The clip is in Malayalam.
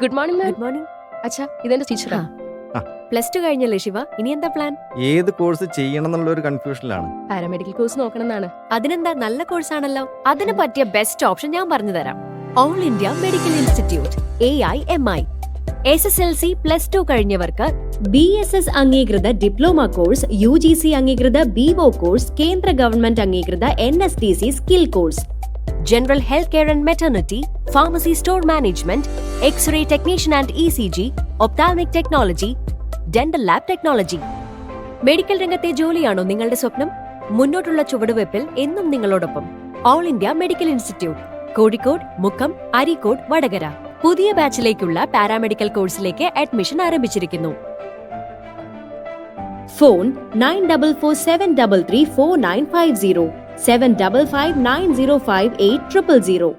Good morning ma'am good morning അച്ഛാ ഇതെന്റെ ടീച്ചറാ ആ. പ്ലസ് ടു കഴിഞ്ഞല്ലേ ശിവ? ഇനി എന്താ പ്ലാൻ ഏത് കോഴ്സ് ചെയ്യണം എന്നുള്ള ഒരു കൺഫ്യൂഷനിലാണ് പാരാമെഡിക്കൽ കോഴ്സ് നോക്കണം എന്നാണ് അതിനെന്താ നല്ല കോഴ്സ് ആണല്ലോ? അതിന് പറ്റിയ ബെസ്റ്റ് ഓപ്ഷൻ ഞാൻ പറഞ്ഞു തരാം. All India medical institute A I M I S S L C plus two കഴിഞ്ഞവർക്ക് B S S അംഗീകൃത diploma course U G C അംഗീകൃത ബിവോ കോഴ്സ് കേന്ദ്ര ഗവൺമെന്റ് അംഗീകൃത N S D C skill course general health care and maternity pharmacy store management x-ray technician and E C G ophthalmic technology dental lab technology medical രംഗത്തെ ജോലിയാണോ നിങ്ങളുടെ സ്വപ്നം? മുന്നോട്ടുള്ള ചുവടുവയ്പിൽ എന്നും നിങ്ങളോടൊപ്പം. All India medical institute Kozhikode Mukkam Areekode Vadakara. പുതിയ ബാച്ചിലേക്കുള്ള പാരാമെഡിക്കൽ കോഴ്സിലേക്ക് അഡ്മിഷൻ ആരംഭിച്ചിരിക്കുന്നു. Phone nine double four seven double three four nine five zero Seven double five nine zero five eight triple zero.